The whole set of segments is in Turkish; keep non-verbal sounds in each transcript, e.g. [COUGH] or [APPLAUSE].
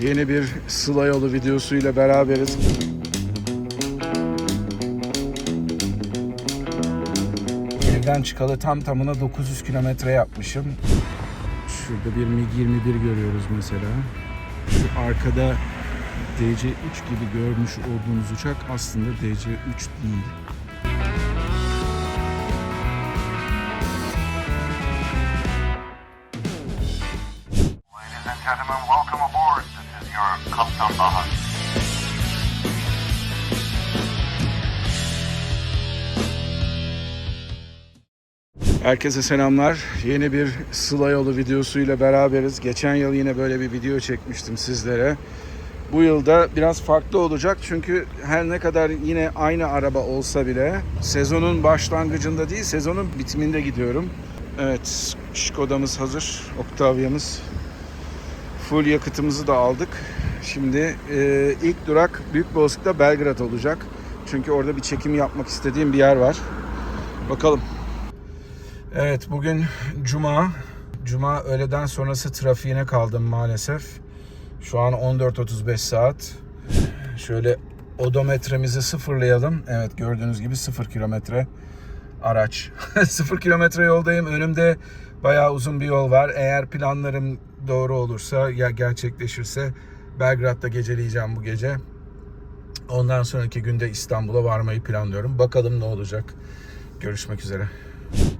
Yeni bir Sıla yolu videosuyla beraberiz. Evden çıkalı tam tamına 900 kilometre yapmışım. Şurada bir MiG-21 görüyoruz mesela. Şu arkada DC-3 gibi görmüş olduğunuz uçak aslında DC-3 değil. Your Kaptan Bahar. Herkese selamlar. Yeni bir Sıla yolu videosuyla beraberiz. Geçen yıl yine böyle bir video çekmiştim sizlere. Bu yılda biraz farklı olacak çünkü her ne kadar yine aynı araba olsa bile sezonun başlangıcında değil sezonun bitiminde gidiyorum. Evet Skoda'mız hazır, Octavia'mız. Full yakıtımızı da aldık. Şimdi e, ilk durak Büyük Bozkır'da Belgrad olacak. Çünkü orada bir çekim yapmak istediğim bir yer var. Bakalım. Evet bugün Cuma. Cuma öğleden sonrası trafiğine kaldım maalesef. Şu an 14.35 saat. Şöyle odometremizi sıfırlayalım. Evet gördüğünüz gibi 0 kilometre araç. [LAUGHS] 0 kilometre yoldayım. Önümde bayağı uzun bir yol var. Eğer planlarım doğru olursa ya gerçekleşirse Belgrad'da geceleyeceğim bu gece. Ondan sonraki günde İstanbul'a varmayı planlıyorum. Bakalım ne olacak. Görüşmek üzere.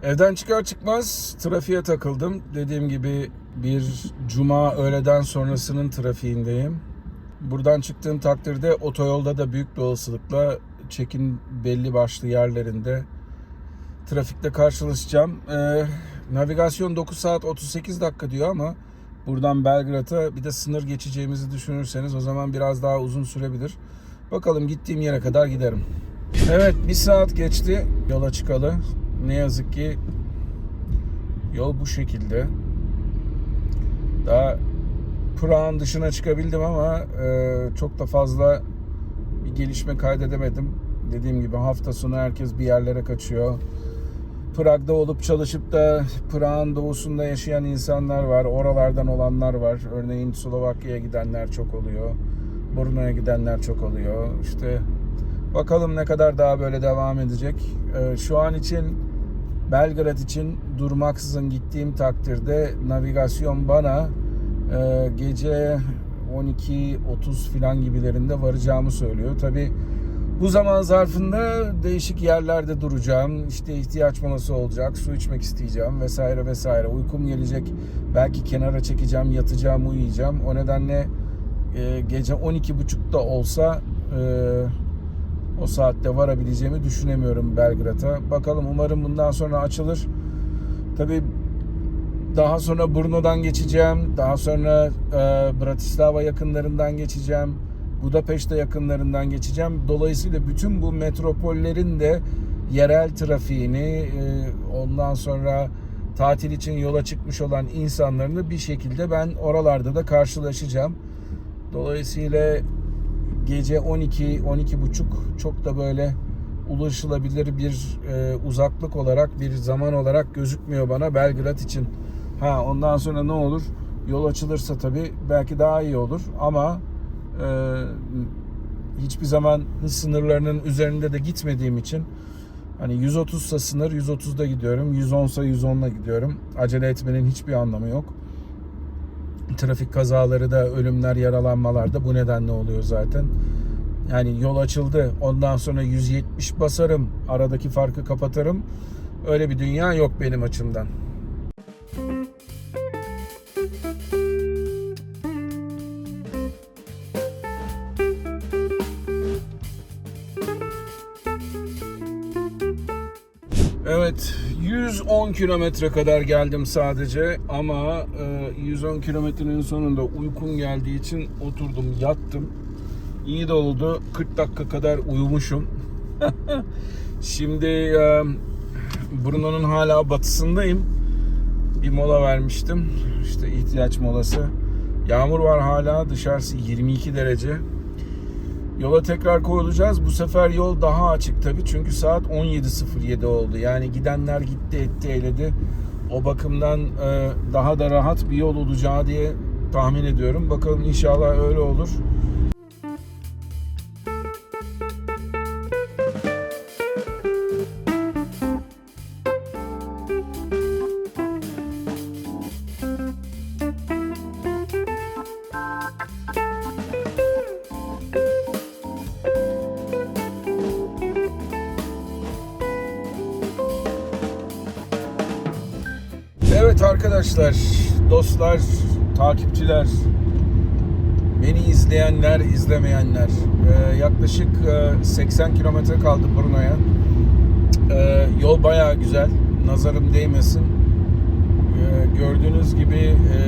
Evden çıkar çıkmaz trafiğe takıldım. Dediğim gibi bir cuma öğleden sonrasının trafiğindeyim. Buradan çıktığım takdirde otoyolda da büyük bir olasılıkla çekin belli başlı yerlerinde trafikte karşılaşacağım. Ee, navigasyon 9 saat 38 dakika diyor ama buradan Belgrad'a bir de sınır geçeceğimizi düşünürseniz o zaman biraz daha uzun sürebilir. Bakalım gittiğim yere kadar giderim. Evet bir saat geçti yola çıkalı. Ne yazık ki yol bu şekilde. Daha Prag'ın dışına çıkabildim ama e, çok da fazla bir gelişme kaydedemedim. Dediğim gibi hafta sonu herkes bir yerlere kaçıyor. Prag'da olup çalışıp da Prag'ın doğusunda yaşayan insanlar var. Oralardan olanlar var. Örneğin Slovakya'ya gidenler çok oluyor. Brno'ya gidenler çok oluyor. İşte bakalım ne kadar daha böyle devam edecek. Ee, şu an için Belgrad için durmaksızın gittiğim takdirde navigasyon bana e, gece 12.30 filan gibilerinde varacağımı söylüyor. Tabi bu zaman zarfında değişik yerlerde duracağım. İşte ihtiyaç molası olacak. Su içmek isteyeceğim vesaire vesaire. Uykum gelecek. Belki kenara çekeceğim, yatacağım, uyuyacağım. O nedenle e, gece 12.30'da olsa e, o saatte varabileceğimi düşünemiyorum Belgrad'a. Bakalım umarım bundan sonra açılır. Tabii daha sonra Brno'dan geçeceğim. Daha sonra e, Bratislava yakınlarından geçeceğim. Budapeşte yakınlarından geçeceğim. Dolayısıyla bütün bu metropollerin de yerel trafiğini e, ondan sonra tatil için yola çıkmış olan insanlarını bir şekilde ben oralarda da karşılaşacağım. Dolayısıyla gece 12 12 buçuk çok da böyle ulaşılabilir bir e, uzaklık olarak bir zaman olarak gözükmüyor bana Belgrad için. Ha ondan sonra ne olur? Yol açılırsa tabii belki daha iyi olur ama hiçbir zaman hız sınırlarının üzerinde de gitmediğim için hani 130 sa sınır 130'da gidiyorum. 110 sa 110'la gidiyorum. Acele etmenin hiçbir anlamı yok. Trafik kazaları da ölümler, yaralanmalar da bu nedenle oluyor zaten. Yani yol açıldı. Ondan sonra 170 basarım. Aradaki farkı kapatırım. Öyle bir dünya yok benim açımdan. 110 kilometre kadar geldim sadece ama e, 110 kilometrenin sonunda uykum geldiği için oturdum yattım. İyi de oldu 40 dakika kadar uyumuşum. [LAUGHS] Şimdi e, Brno'nun hala batısındayım. Bir mola vermiştim. İşte ihtiyaç molası. Yağmur var hala dışarısı 22 derece. Yola tekrar koyulacağız. Bu sefer yol daha açık tabii. Çünkü saat 17.07 oldu. Yani gidenler gitti etti eyledi. O bakımdan e, daha da rahat bir yol olacağı diye tahmin ediyorum. Bakalım inşallah öyle olur. Arkadaşlar, dostlar, takipçiler, beni izleyenler, izlemeyenler. Ee, yaklaşık e, 80 kilometre kaldı Brno'ya. Ee, yol bayağı güzel, nazarım değmesin. Ee, gördüğünüz gibi e,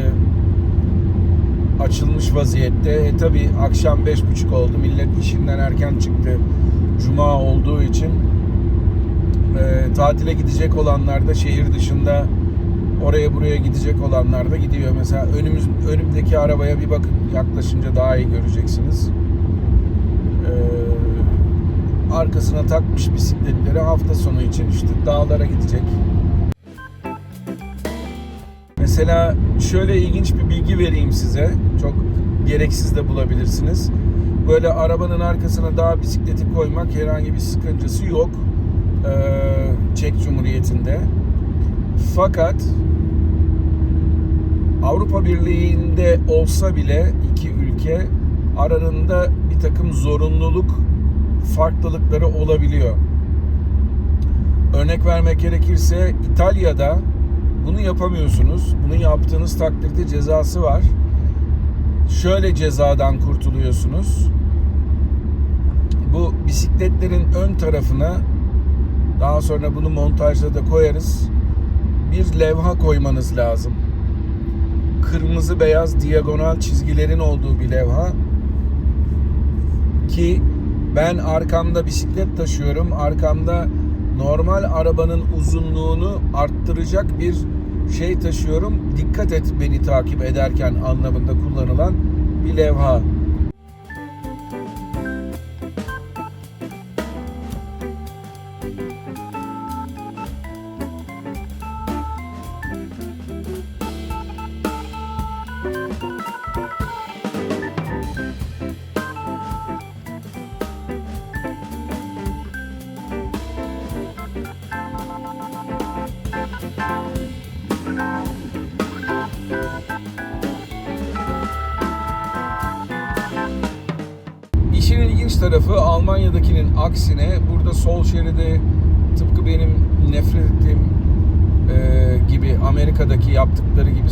açılmış vaziyette. E, tabii akşam beş buçuk oldu, millet işinden erken çıktı. Cuma olduğu için e, tatile gidecek olanlar da şehir dışında oraya buraya gidecek olanlar da gidiyor. Mesela önümüz önümdeki arabaya bir bakın. Yaklaşınca daha iyi göreceksiniz. Ee, arkasına takmış bisikletleri hafta sonu için işte dağlara gidecek. Mesela şöyle ilginç bir bilgi vereyim size. Çok gereksiz de bulabilirsiniz. Böyle arabanın arkasına dağ bisikleti koymak herhangi bir sıkıntısı yok. Ee, Çek Cumhuriyeti'nde. Fakat Avrupa Birliği'nde olsa bile iki ülke aralarında bir takım zorunluluk farklılıkları olabiliyor. Örnek vermek gerekirse İtalya'da bunu yapamıyorsunuz. Bunu yaptığınız takdirde cezası var. Şöyle cezadan kurtuluyorsunuz. Bu bisikletlerin ön tarafına daha sonra bunu montajda da koyarız. Bir levha koymanız lazım. Kırmızı beyaz diagonal çizgilerin olduğu bir levha. Ki ben arkamda bisiklet taşıyorum. Arkamda normal arabanın uzunluğunu arttıracak bir şey taşıyorum. Dikkat et beni takip ederken anlamında kullanılan bir levha.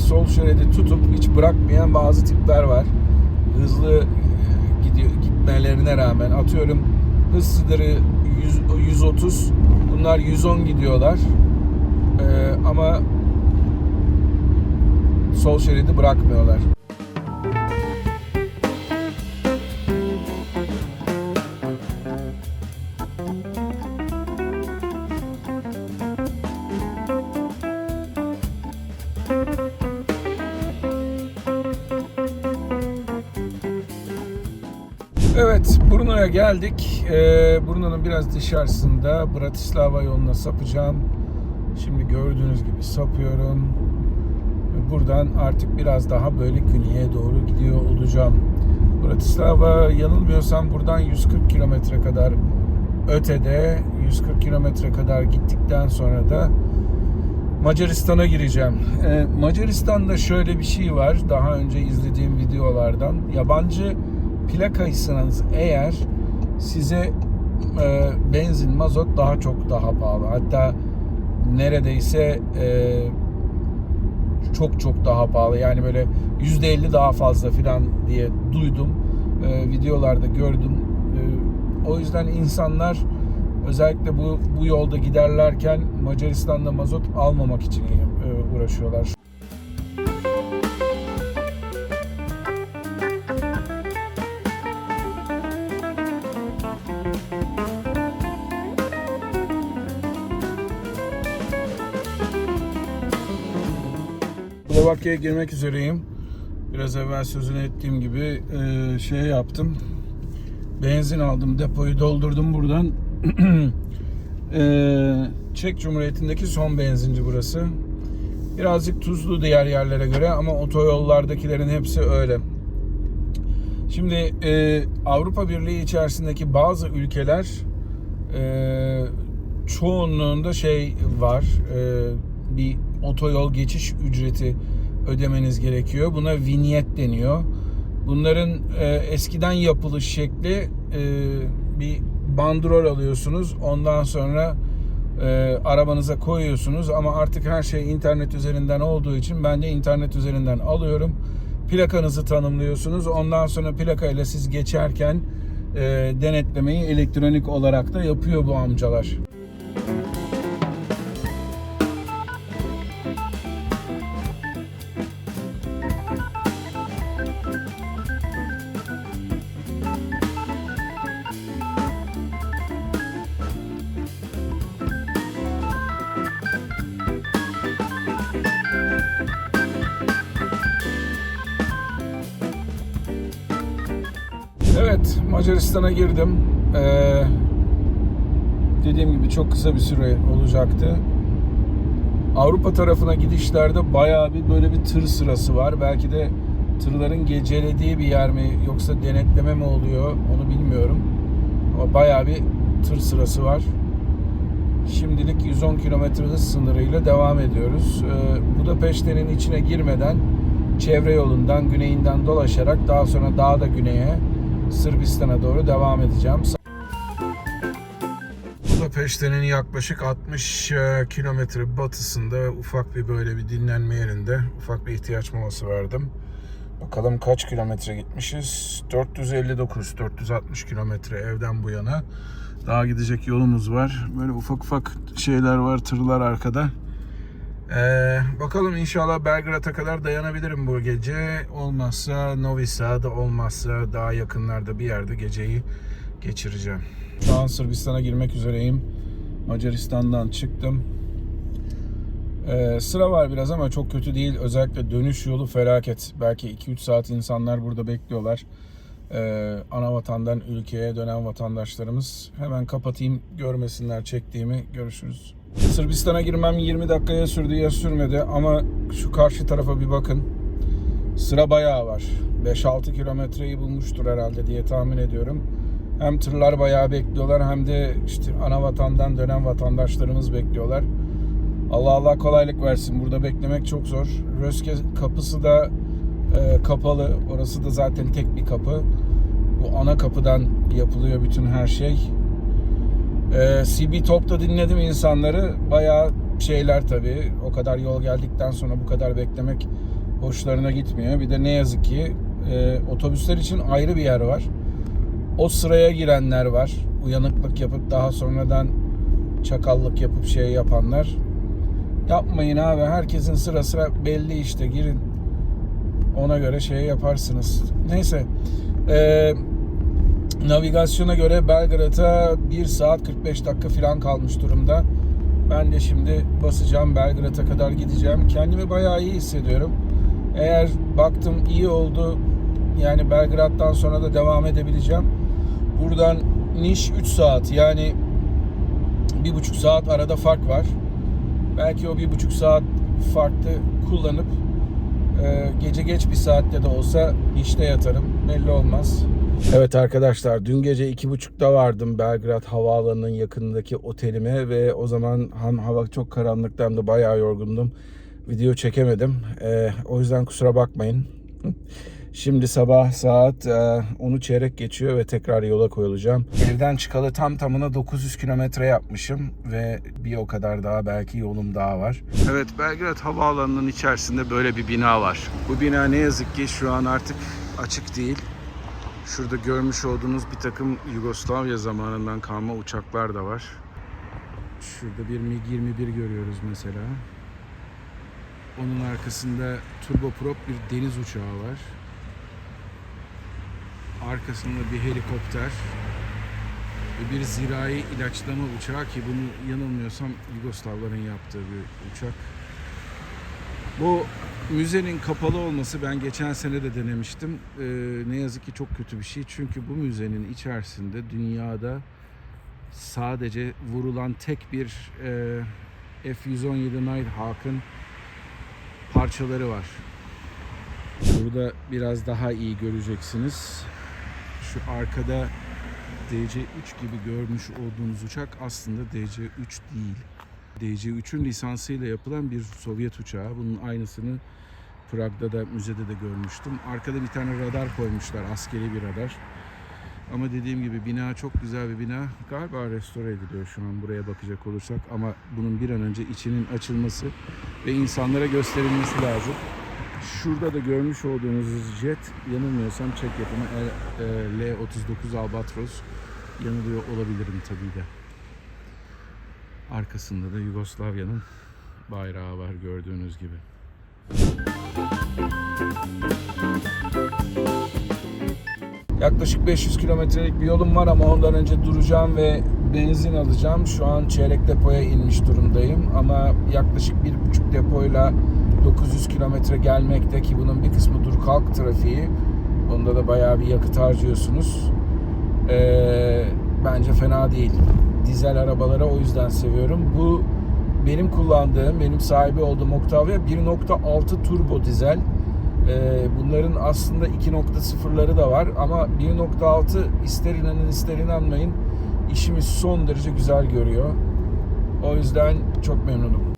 Sol şeridi tutup hiç bırakmayan bazı tipler var. Hızlı e, gidiyor gitmelerine rağmen atıyorum hız sınırı 100, 130 bunlar 110 gidiyorlar. E, ama sol şeridi bırakmıyorlar. Brno'ya geldik. Ee, Brno'nun biraz dışarısında Bratislava yoluna sapacağım. Şimdi gördüğünüz gibi sapıyorum. Buradan artık biraz daha böyle güneye doğru gidiyor olacağım. Bratislava yanılmıyorsam buradan 140 kilometre kadar ötede 140 kilometre kadar gittikten sonra da Macaristan'a gireceğim. Ee, Macaristan'da şöyle bir şey var. Daha önce izlediğim videolardan. Yabancı plakaysanız eğer size e, benzin, mazot daha çok daha pahalı. Hatta neredeyse e, çok çok daha pahalı. Yani böyle %50 daha fazla filan diye duydum. E, videolarda gördüm. E, o yüzden insanlar özellikle bu bu yolda giderlerken Macaristan'da mazot almamak için e, uğraşıyorlar. Slovakya'ya girmek üzereyim. Biraz evvel sözünü ettiğim gibi e, şey yaptım. Benzin aldım, depoyu doldurdum buradan. [CLEARS THROAT] e, Çek Cumhuriyeti'ndeki son benzinci burası. Birazcık tuzlu diğer yerlere göre ama otoyollardakilerin hepsi öyle. Şimdi e, Avrupa Birliği içerisindeki bazı ülkeler e, çoğunluğunda şey var. e, bir otoyol geçiş ücreti ödemeniz gerekiyor. Buna vinyet deniyor. Bunların e, eskiden yapılış şekli e, bir bandrol alıyorsunuz. Ondan sonra e, arabanıza koyuyorsunuz ama artık her şey internet üzerinden olduğu için ben de internet üzerinden alıyorum. Plakanızı tanımlıyorsunuz. Ondan sonra plakayla siz geçerken e, denetlemeyi elektronik olarak da yapıyor bu amcalar. Macaristan'a girdim. Ee, dediğim gibi çok kısa bir süre olacaktı. Avrupa tarafına gidişlerde bayağı bir böyle bir tır sırası var. Belki de tırların gecelediği bir yer mi yoksa denetleme mi oluyor onu bilmiyorum. Ama bayağı bir tır sırası var. Şimdilik 110 km hız sınırıyla devam ediyoruz. Ee, Budapeşte'nin içine girmeden çevre yolundan güneyinden dolaşarak daha sonra daha da güneye Sırbistan'a doğru devam edeceğim. Budapeşte'nin yaklaşık 60 e, kilometre batısında ufak bir böyle bir dinlenme yerinde ufak bir ihtiyaç molası verdim. Bakalım kaç kilometre gitmişiz? 459, 460 kilometre evden bu yana. Daha gidecek yolumuz var. Böyle ufak ufak şeyler var, tırlar arkada. Ee, bakalım inşallah Belgrad'a kadar dayanabilirim bu gece. Olmazsa Novi Sad, olmazsa daha yakınlarda bir yerde geceyi geçireceğim. Şu an Sırbistan'a girmek üzereyim. Macaristan'dan çıktım. Ee, sıra var biraz ama çok kötü değil. Özellikle dönüş yolu felaket. Belki 2-3 saat insanlar burada bekliyorlar. Ee, ana vatandan ülkeye dönen vatandaşlarımız. Hemen kapatayım görmesinler çektiğimi. Görüşürüz. Sırbistan'a girmem 20 dakikaya sürdü ya sürmedi ama şu karşı tarafa bir bakın. Sıra bayağı var. 5-6 kilometreyi bulmuştur herhalde diye tahmin ediyorum. Hem tırlar bayağı bekliyorlar hem de işte ana vatandan dönen vatandaşlarımız bekliyorlar. Allah Allah kolaylık versin. Burada beklemek çok zor. Röske kapısı da e, kapalı. Orası da zaten tek bir kapı. Bu ana kapıdan yapılıyor bütün her şey. Ee, CB Talk'ta dinledim insanları. Bayağı şeyler tabii. O kadar yol geldikten sonra bu kadar beklemek hoşlarına gitmiyor. Bir de ne yazık ki e, otobüsler için ayrı bir yer var. O sıraya girenler var. Uyanıklık yapıp daha sonradan çakallık yapıp şey yapanlar. Yapmayın abi. Herkesin sırası belli işte. Girin. Ona göre şey yaparsınız. Neyse. Eee navigasyona göre Belgrad'a 1 saat 45 dakika falan kalmış durumda. Ben de şimdi basacağım Belgrad'a kadar gideceğim. Kendimi bayağı iyi hissediyorum. Eğer baktım iyi oldu yani Belgrad'dan sonra da devam edebileceğim. Buradan Niş 3 saat yani bir buçuk saat arada fark var. Belki o bir buçuk saat farklı kullanıp e, gece geç bir saatte de olsa Niş'te yatarım. Belli olmaz. Evet arkadaşlar dün gece iki buçukta vardım Belgrad Havaalanı'nın yakınındaki otelime ve o zaman hem hava çok karanlıktı hem de bayağı yorgundum. Video çekemedim. Ee, o yüzden kusura bakmayın. [LAUGHS] Şimdi sabah saat e, 10'u çeyrek geçiyor ve tekrar yola koyulacağım. Evden çıkalı tam tamına 900 kilometre yapmışım ve bir o kadar daha belki yolum daha var. Evet Belgrad Havaalanı'nın içerisinde böyle bir bina var. Bu bina ne yazık ki şu an artık açık değil. Şurada görmüş olduğunuz bir takım Yugoslavya zamanından kalma uçaklar da var. Şurada bir MiG-21 görüyoruz mesela. Onun arkasında turboprop bir deniz uçağı var. Arkasında bir helikopter bir zirai ilaçlama uçağı ki bunu yanılmıyorsam Yugoslavların yaptığı bir uçak. Bu müzenin kapalı olması ben geçen sene de denemiştim. Ee, ne yazık ki çok kötü bir şey. Çünkü bu müzenin içerisinde dünyada sadece vurulan tek bir e, F-117 Nighthawk'ın parçaları var. Burada biraz daha iyi göreceksiniz. Şu arkada DC-3 gibi görmüş olduğunuz uçak aslında DC-3 değil. DC-3'ün lisansıyla yapılan bir Sovyet uçağı. Bunun aynısını Prag'da da müzede de görmüştüm. Arkada bir tane radar koymuşlar, askeri bir radar. Ama dediğim gibi bina çok güzel bir bina. Galiba restore ediliyor şu an buraya bakacak olursak. Ama bunun bir an önce içinin açılması ve insanlara gösterilmesi lazım. Şurada da görmüş olduğunuz jet yanılmıyorsam Çek yapımı L- e, L-39 Albatros. Yanılıyor olabilirim tabii de. Arkasında da Yugoslavya'nın bayrağı var gördüğünüz gibi. Yaklaşık 500 kilometrelik bir yolum var ama ondan önce duracağım ve benzin alacağım. Şu an çeyrek depoya inmiş durumdayım ama yaklaşık bir buçuk depoyla 900 kilometre gelmekte ki bunun bir kısmı dur kalk trafiği. Onda da bayağı bir yakıt harcıyorsunuz. Ee, bence fena değil. Dizel arabaları o yüzden seviyorum. Bu benim kullandığım, benim sahibi olduğum Octavia 1.6 turbo dizel. Ee, bunların aslında 2.0'ları da var ama 1.6 ister inanın ister inanmayın işimi son derece güzel görüyor. O yüzden çok memnunum.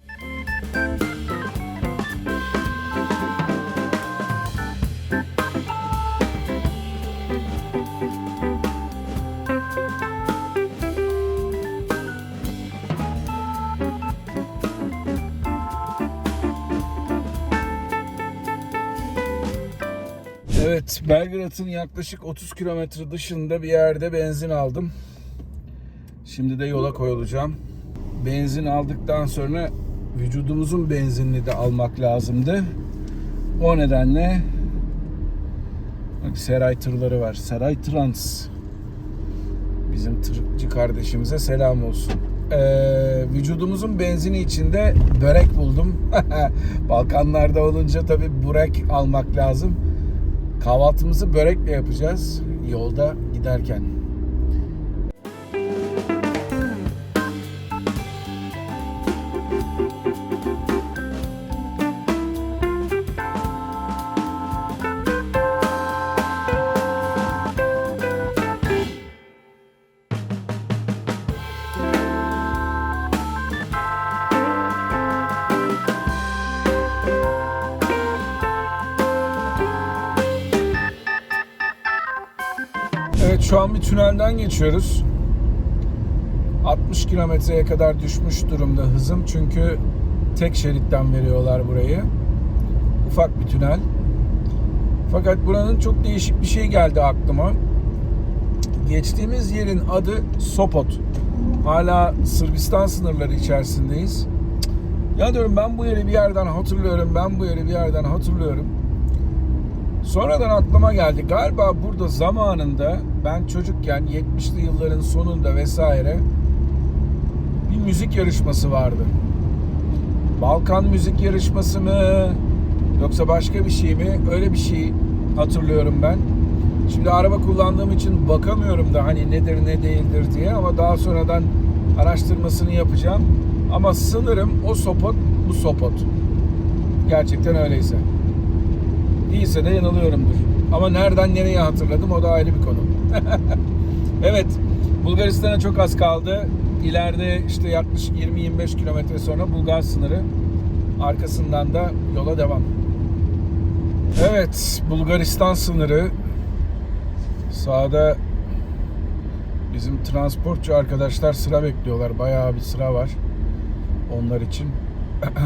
Evet, Belgrad'ın yaklaşık 30 kilometre dışında bir yerde benzin aldım. Şimdi de yola koyulacağım. Benzin aldıktan sonra vücudumuzun benzinini de almak lazımdı. O nedenle bak Seray tırları var. Seray Trans. Bizim tırcı kardeşimize selam olsun. Ee, vücudumuzun benzini içinde börek buldum. [LAUGHS] Balkanlarda olunca tabii börek almak lazım. Kahvaltımızı börekle yapacağız yolda giderken. Tünelden geçiyoruz. 60 kilometreye kadar düşmüş durumda hızım çünkü tek şeritten veriyorlar burayı. Ufak bir tünel. Fakat buranın çok değişik bir şey geldi aklıma. Geçtiğimiz yerin adı Sopot. Hala Sırbistan sınırları içerisindeyiz. Ya diyorum ben bu yeri bir yerden hatırlıyorum, ben bu yeri bir yerden hatırlıyorum. Sonradan aklıma geldi. Galiba burada zamanında ben çocukken 70'li yılların sonunda vesaire bir müzik yarışması vardı. Balkan müzik yarışması mı yoksa başka bir şey mi? Öyle bir şey hatırlıyorum ben. Şimdi araba kullandığım için bakamıyorum da hani nedir ne değildir diye ama daha sonradan araştırmasını yapacağım. Ama sanırım o sopot bu sopot. Gerçekten öyleyse. Değilse de yanılıyorumdur. Ama nereden nereye hatırladım o da ayrı bir konu. [LAUGHS] evet, Bulgaristan'a çok az kaldı. İleride işte yaklaşık 20-25 kilometre sonra Bulgar sınırı. Arkasından da yola devam. Evet, Bulgaristan sınırı. Sağda bizim transportçu arkadaşlar sıra bekliyorlar. Bayağı bir sıra var onlar için. [CLEARS THROAT]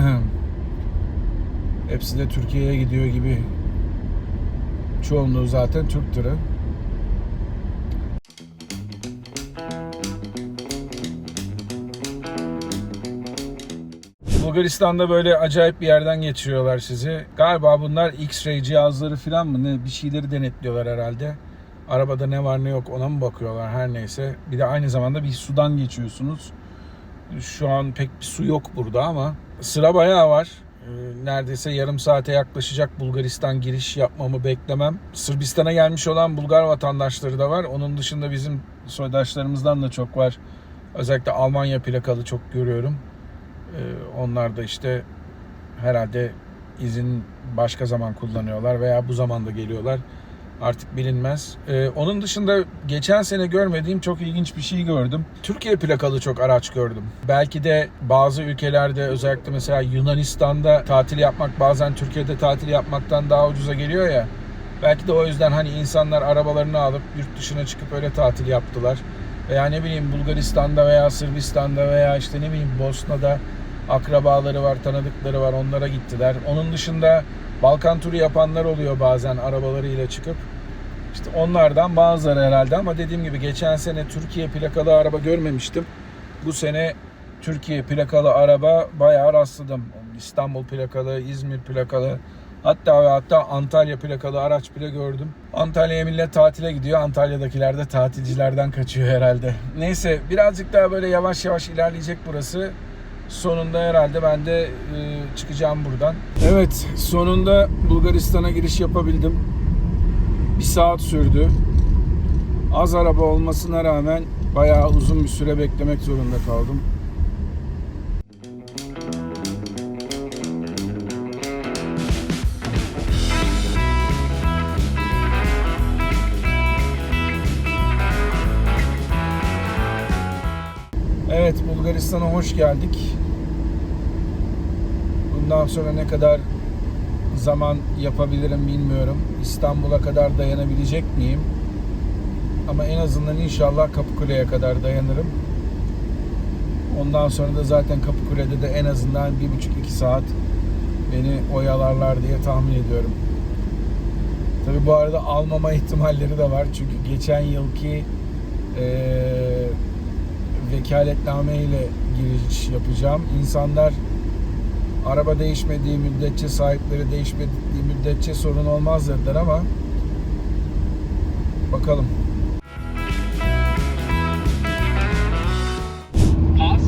Hepsi de Türkiye'ye gidiyor gibi Çoğunluğu zaten Türk tırı. Bulgaristan'da böyle acayip bir yerden geçiriyorlar sizi. Galiba bunlar X-ray cihazları falan mı ne bir şeyleri denetliyorlar herhalde. Arabada ne var ne yok ona mı bakıyorlar her neyse. Bir de aynı zamanda bir sudan geçiyorsunuz. Şu an pek bir su yok burada ama sıra bayağı var. Ee, neredeyse yarım saate yaklaşacak Bulgaristan giriş yapmamı beklemem. Sırbistan'a gelmiş olan Bulgar vatandaşları da var. Onun dışında bizim soydaşlarımızdan da çok var. Özellikle Almanya plakalı çok görüyorum. Ee, onlar da işte herhalde izin başka zaman kullanıyorlar veya bu zamanda geliyorlar. Artık bilinmez. Ee, onun dışında geçen sene görmediğim çok ilginç bir şey gördüm. Türkiye plakalı çok araç gördüm. Belki de bazı ülkelerde özellikle mesela Yunanistan'da tatil yapmak bazen Türkiye'de tatil yapmaktan daha ucuza geliyor ya. Belki de o yüzden hani insanlar arabalarını alıp yurt dışına çıkıp öyle tatil yaptılar. Veya ne bileyim Bulgaristan'da veya Sırbistan'da veya işte ne bileyim Bosna'da akrabaları var, tanıdıkları var onlara gittiler. Onun dışında Balkan turu yapanlar oluyor bazen arabalarıyla çıkıp. İşte onlardan bazıları herhalde ama dediğim gibi geçen sene Türkiye plakalı araba görmemiştim. Bu sene Türkiye plakalı araba bayağı rastladım. İstanbul plakalı, İzmir plakalı, hatta ve hatta Antalya plakalı araç bile gördüm. Antalya'ya millet tatile gidiyor. Antalya'dakiler de tatilcilerden kaçıyor herhalde. Neyse birazcık daha böyle yavaş yavaş ilerleyecek burası. Sonunda herhalde ben de e, çıkacağım buradan. Evet sonunda Bulgaristan'a giriş yapabildim. Bir saat sürdü. Az araba olmasına rağmen bayağı uzun bir süre beklemek zorunda kaldım. Evet Bulgaristan'a hoş geldik. Bundan sonra ne kadar zaman yapabilirim bilmiyorum. İstanbul'a kadar dayanabilecek miyim? Ama en azından inşallah Kapıkule'ye kadar dayanırım. Ondan sonra da zaten Kapıkule'de de en azından bir buçuk iki saat beni oyalarlar diye tahmin ediyorum. Tabi bu arada almama [LAUGHS] ihtimalleri de var. Çünkü geçen yılki eee vekaletname ile giriş yapacağım. İnsanlar araba değişmediği müddetçe, sahipleri değişmediği müddetçe sorun olmaz dediler ama bakalım. Pas,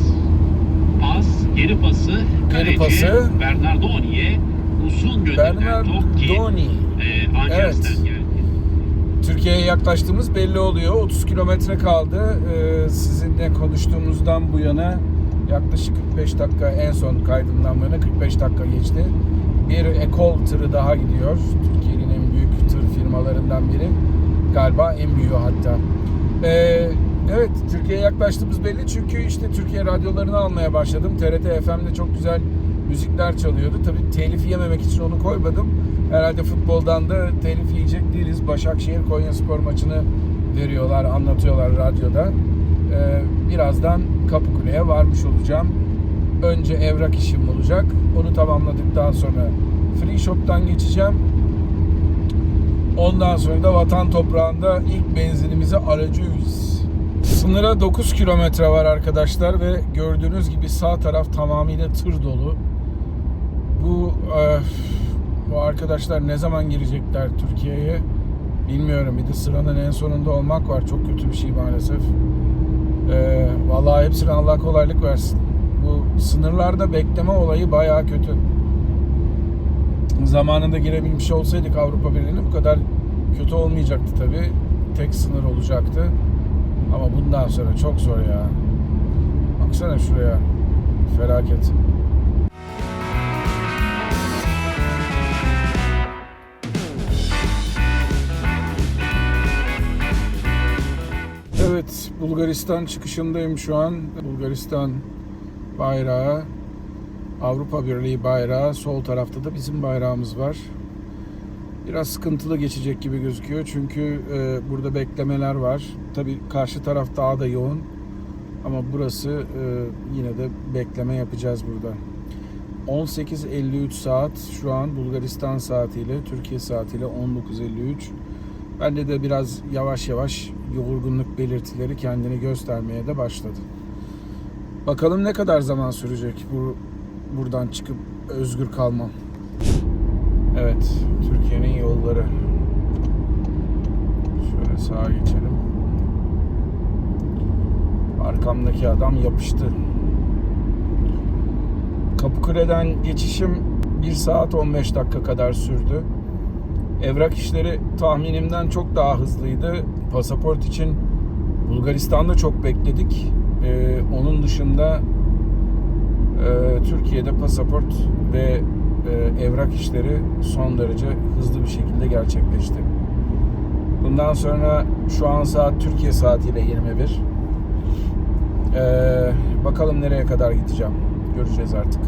pas, geri pası, Geri pası. Bernardoni'ye uzun gönderilen top ki Bernardoni. e, Evet. geldi. Türkiye'ye yaklaştığımız belli oluyor. 30 kilometre kaldı. Ee, sizinle konuştuğumuzdan bu yana yaklaşık 45 dakika en son kaydımdan bu yana 45 dakika geçti. Bir ekol tırı daha gidiyor. Türkiye'nin en büyük tır firmalarından biri. Galiba en büyüğü hatta. Ee, evet Türkiye'ye yaklaştığımız belli çünkü işte Türkiye radyolarını almaya başladım. TRT FM'de çok güzel müzikler çalıyordu. Tabii telif yememek için onu koymadım. Herhalde futboldan da telif yiyecek değiliz. Başakşehir Konyaspor maçını veriyorlar, anlatıyorlar radyoda. Ee, birazdan Kapıkule'ye varmış olacağım. Önce evrak işim olacak. Onu tamamladıktan sonra Free Shop'tan geçeceğim. Ondan sonra da vatan toprağında ilk benzinimizi aracıyız. Sınıra 9 kilometre var arkadaşlar ve gördüğünüz gibi sağ taraf tamamıyla tır dolu. Bu eh, bu arkadaşlar ne zaman girecekler Türkiye'ye bilmiyorum. Bir de sıranın en sonunda olmak var. Çok kötü bir şey maalesef. Eh, vallahi hepsine Allah kolaylık versin. Bu sınırlarda bekleme olayı bayağı kötü. Zamanında girebilmiş olsaydık Avrupa Birliği'ne bu kadar kötü olmayacaktı tabi. Tek sınır olacaktı. Ama bundan sonra çok zor ya. Baksana şuraya. Felaket. Bulgaristan çıkışındayım şu an. Bulgaristan bayrağı, Avrupa Birliği bayrağı, sol tarafta da bizim bayrağımız var. Biraz sıkıntılı geçecek gibi gözüküyor çünkü e, burada beklemeler var. Tabii karşı taraf daha da yoğun ama burası e, yine de bekleme yapacağız burada. 18.53 saat şu an Bulgaristan saatiyle, Türkiye saatiyle 19.53. Bende de biraz yavaş yavaş yorgunluk belirtileri kendini göstermeye de başladı. Bakalım ne kadar zaman sürecek bu buradan çıkıp özgür kalmam. Evet, Türkiye'nin yolları. Şöyle sağa geçelim. Arkamdaki adam yapıştı. Kapıkule'den geçişim 1 saat 15 dakika kadar sürdü. Evrak işleri tahminimden çok daha hızlıydı. Pasaport için Bulgaristan'da çok bekledik. Ee, onun dışında e, Türkiye'de pasaport ve e, evrak işleri son derece hızlı bir şekilde gerçekleşti. Bundan sonra şu an saat Türkiye saatiyle 21. Ee, bakalım nereye kadar gideceğim. Göreceğiz artık.